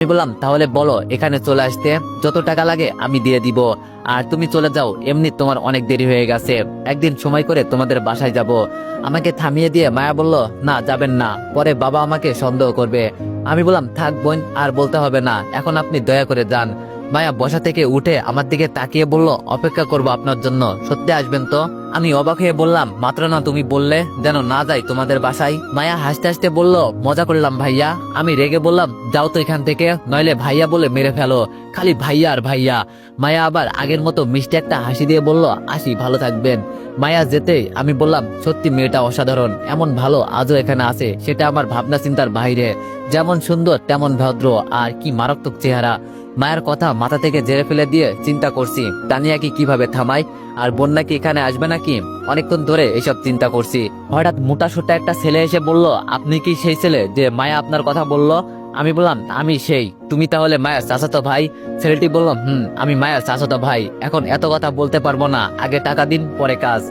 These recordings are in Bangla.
আমি বললাম, তাহলে বলো, এখানে চলে আসতে যত টাকা লাগে আমি দিয়ে দিব। আর তুমি চলে যাও, এমনি তোমার অনেক দেরি হয়ে গেছে। একদিন সময় করে তোমাদের বাসায় যাব। আমাকে থামিয়ে দিয়ে মায়া বলল, না, যাবেন না। পরে বাবা আমাকে সন্দেহ করবে। আমি বললাম, থাক বোন, আর বলতে হবে না। এখন আপনি দয়া করে যান। মায়া বসা থেকে উঠে আমার দিকে তাকিয়ে বলল, অপেক্ষা করব আপনার জন্য। সত্যি আসবেন তো? আমি অবাক হয়ে বললাম, মাত্র না, তুমি বললে যেন না যাই তোমাদের বাসায়? মায়া হাসতে হাসতে বলল, মজা করলাম ভাইয়া। আমি রেগে বললাম, যাও তো এখান থেকে, নইলে ভাইয়া বলে মেরে ফেলো। খালি ভাইয়া আর ভাইয়া। মায়া আবার আগের মতো মিষ্টি একটা হাসি দিয়ে বলল, আসি, ভালো থাকবেন। মায়া যেতে আমি বললাম, সত্যি মেয়েটা অসাধারণ, এমন ভালো আজও এখানে আছে, সেটা আমার ভাবনা চিন্তার বাইরে। যেমন সুন্দর, তেমন ভদ্র, আর কি মারাত্মক চেহারা। মায়ের কথা মাথা থেকে জেরে ফেলে দিয়ে চিন্তা করছি। তানিয়া কি কীভাবে থামাই আর বন্যা কি এখানে আসবে নাকি? অনেকক্ষণ ধরে এসব চিন্তা করছি। হঠাৎ মোটা সোটা একটা ছেলে এসে বলল, আপনি কি সেই ছেলে যে মায়া আপনার কথা বলল? আমি বললাম, আমি সেই। তুমি তাহলে মায়ের চাচাতো ভাই? ছেলেটি বলল, হুম, আমি মায়ের চাচাতো ভাই। এখন এত কথা বলতে পারব না। আগে টাকা দিন, পরে কাজ।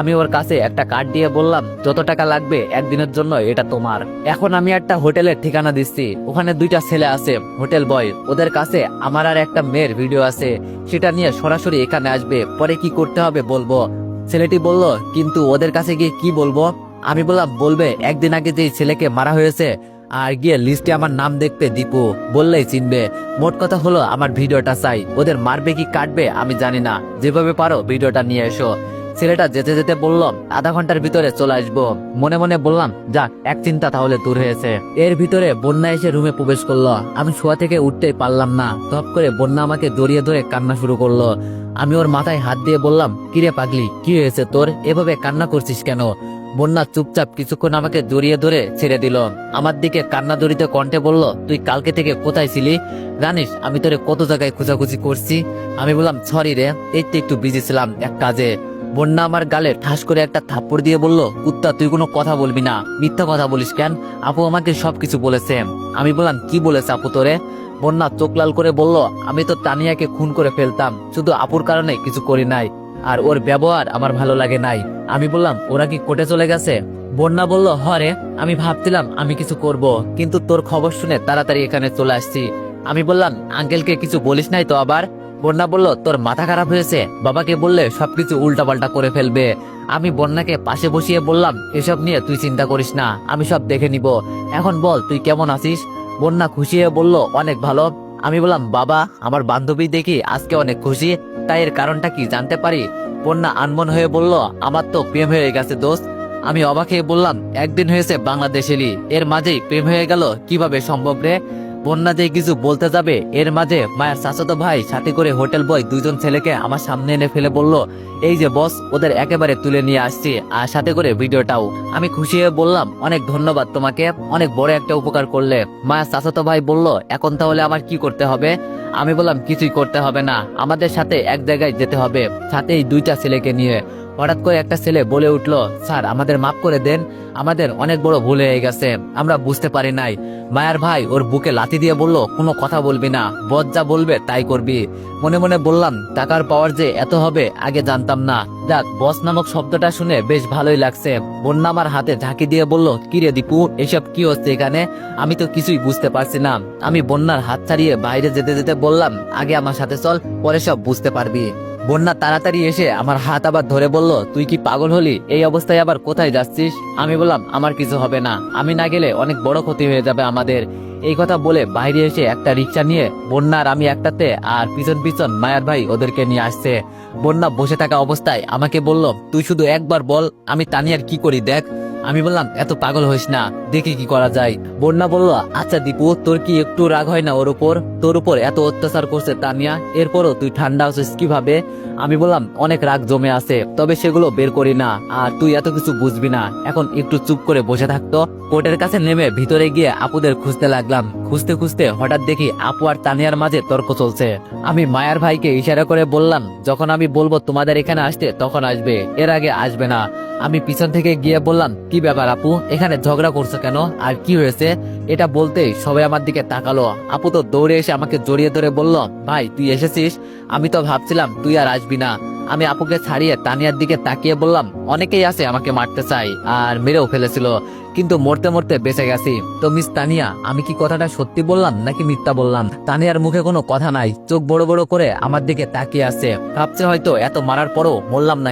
আমি ওর কাছে একটা কার্ড দিয়ে বললাম, যত টাকা লাগবে একদিনের জন্য এটা তোমার। এখন আমি একটা হোটেলের ঠিকানা দিচ্ছি, ওখানে দুইটা ছেলে আছে, হোটেল বয়। ওদের কাছে আমার আর একটা মেয়ের ভিডিও আছে, সেটা নিয়ে সরাসরি এখানে আসবে, পরে কি করতে হবে বলব। ছেলেটি বলল, কিন্তু ওদের কাছে গিয়ে কি বলব? আমি বললাম, বলবে, একদিন আগে যে ছেলেকে মারা হয়েছে, আর গিয়ে লিস্টে আমার নাম দেখবে দীপু। বললেই চিনবে। মোট কথা হলো, আমার ভিডিওটা চাই। ওদের মারবে কি কাটবে আমি জানি না। যেভাবে পারো ভিডিওটা নিয়ে এসো। ছেলেটা যেতে যেতে বলল, আধা ঘণ্টার ভিতরে চলে আসব। মনে মনে বললাম, যাক, এক চিন্তা তাহলে দূর হয়েছে। এর ভিতরে বন্যা এসে রুমে প্রবেশ করল। আমি শোয়া থেকে উঠতেই পারলাম না। তপ করে বন্যা আমাকে জড়িয়ে ধরে কান্না শুরু করল। আমি ওর মাথায় হাত দিয়ে বললাম, কিরে পাগলি, কি হয়েছে তোর? এভাবে কান্না করছিস কেন? বন্যা চুপচাপ কিছুক্ষণ আমাকে জড়িয়ে ধরে ছেড়ে দিল। আমার দিকে কান্না জড়িতে কণ্ঠে বলল, তুই কালকে থেকে কোথায় ছিলি? জানিস, আমি তোরে কত জায়গায় খোঁজাখুঁজি করছি? আমি বললাম, সরি রে, এই তো একটু বিজি ছিলাম এক কাজে। বন্যা আমার গালে ঠাস করে একটা থাপ্পড় দিয়ে বলল, কুত্তা, তুই কোনো কথা বলবি না। মিথ্যা কথা বলিস কেন? আপু আমাকে সবকিছু বলেছে। আমি বললাম, কি বলেছে আপু তোরে? বন্যা চোখ লাল করে বলল, আমি তো তানিয়াকে খুন করে ফেলতাম। শুধু আপুর কারণে কিছু করি নাই। আর ওর ব্যবহার আমার ভালো লাগে নাই। আমি বললাম, ওরা কি কোর্টে চলে গেছে? বন্যা বলল হরে আমি ভাবছিলাম আমি কিছু করব, কিন্তু তোর খবর শুনে তাড়াতাড়ি এখানে চলে আসছি। আমি বললাম, আঙ্কেলকে কিছু বলিস নাই তো আবার? বন্যা বলল, তোর মাথা খারাপ হয়েছে? বাবাকে বললে, সবকিছু উল্টাপাল্টা করে ফেলবে। আমি বন্যাকে পাশে বসিয়ে বললাম, এসব নিয়ে তুই চিন্তা করিস না, আমি সব দেখে নিব। এখন বল, তুই কেমন আছিস? বন্যা খুশি হয়ে বলল, অনেক ভালো। আমি বললাম, বাবা, আমার বান্ধবী দেখি আজকে অনেক খুশি, তাই এর কারণটা কি জানতে পারি? বন্যা আনমন হয়ে বলল, আমার তো প্রেম হয়ে গেছে দোস্ত। আমি অবাক হয়ে বললাম, একদিন হয়েছে বাংলাদেশ এলি এর মাঝেই প্রেম হয়ে গেল, কীভাবে সম্ভব রে? বন্যা যে কিছু বলতে যাবে? এর মাঝে মায়ের চাচাতো ভাই সাথে করে হোটেল বয় দুইজন ছেলেকে আমার সামনে এনে ফেলে বলল, এই যে বস, ওদের একেবারে তুলে নিয়ে আসছি। আর সাথে করে ভিডিওটাও। আমি খুশি হয়ে বললাম, অনেক ধন্যবাদ তোমাকে, অনেক বড় একটা উপকার করলে। মায়ের চাচাতো ভাই বলল, এখন তাহলে আমার কি করতে হবে? আমি বললাম, কিছুই করতে হবে না। আমাদের সাথে এক জায়গায় যেতে হবে সাথে এই দুইটা ছেলেকে নিয়ে। হঠাৎ করে একটা ছেলে বলে উঠল, স্যার, আমাদের মাফ করে দেন, আমাদের অনেক বড় ভুল হয়ে গেছে, আমরা বুঝতে পারি নাই। মায়ার ভাই ওর বুকে লাথি দিয়ে বলল, কোনো কথা বলবি না, বদ যা বলবে তাই করবি। মনে মনে বললাম, টাকার পাওয়ার যে এত হবে, আগে জানতাম না। যাক, বস নামক শব্দটা শুনে বেশ ভালোই লাগছে। বন্যা আমার হাতে ঝাঁকি দিয়ে বলল কিরে দীপু, এসব কি হচ্ছে এখানে? আমি তো কিছুই বুঝতে পারছি না। আমি বন্যার হাত ছাড়িয়ে বাইরে যেতে যেতে বললাম, আগে আমার সাথে চল, পরে সব বুঝতে পারবি। বন্যা তাড়াতাড়ি এসে আমার হাত আবার ধরে বলল, তুই কি পাগল হলি? এই অবস্থায় আবার কোথায় যাচ্ছিস? আমি বললাম, আমার কিছু হবে না। আমি না গেলে অনেক বড় ক্ষতি হয়ে যাবে আমাদের। এই কথা বলে বাইরে এসে একটা রিক্সা নিয়ে বন্যার আমি একটাতে আর পিছন পিছন মায়ার ভাই ওদেরকে নিয়ে আসছে। বন্যা বসে থাকা অবস্থায় আমাকে বলল, তুই শুধু একবার বল, আমি তানিয়ার কি করি দেখ। আমি বললাম, এত পাগল হইস না, দেখি কি করা যায়। বন্যা বলল আচ্ছা দীপু, তোর কি একটু রাগ হয় না ওর উপর? তোর উপর এত অত্যাচার করছে তানিয়া, এরপরও তুই ঠান্ডা আছিস কীভাবে? আমি বললাম, অনেক রাগ জমে আছে, তবে সেগুলো বের করি না, আর তুই এত কিছু বুঝবি না। এখন একটু চুপ করে বসে থাকতো কোর্টের কাছে নেমে ভিতরে গিয়ে আপুদের খুঁজতে লাগলাম। খুঁজতে খুঁজতে হঠাৎ দেখি আপু আর তানিয়ার মাঝে তর্ক চলছে। আমি মায়ার ভাইকে ইশারা করে বললাম, যখন আমি বলব তোমাদের এখানে আসতে, তখন আসবে, এর আগে আসবে না। আমি পিছন থেকে গিয়ে বললাম, কি ব্যাপার আপু? এখানে ঝগড়া করছ কেন? আর কি হয়েছে? এটা বলতেই সবাই আমার দিকে তাকালো। আপু তো দৌড়ে এসে আমাকে জড়িয়ে ধরে বলল, ভাই, তুই এসেছিস? আমি তো ভাবছিলাম, তুই আর আসবি না। আমি আপুকে ছাড়িয়ে তানিয়ার দিকে তাকিয়ে বললাম, অনেকেই আছে আমাকে মারতে চাই আর মেরেও ফেলেছিল, কিন্তু মরতে মরতে বেঁচে গেছি। তো মিস তানিয়া, আমি কি কথাটা সত্যি বললাম নাকি মিথ্যা বললাম? তানিয়ার মুখে কোনো কথা নাই, চোখ বড় বড় করে আমার দিকে তাকিয়ে আছে। ভাবছে হয়তো এত মারার পরও মরলাম না।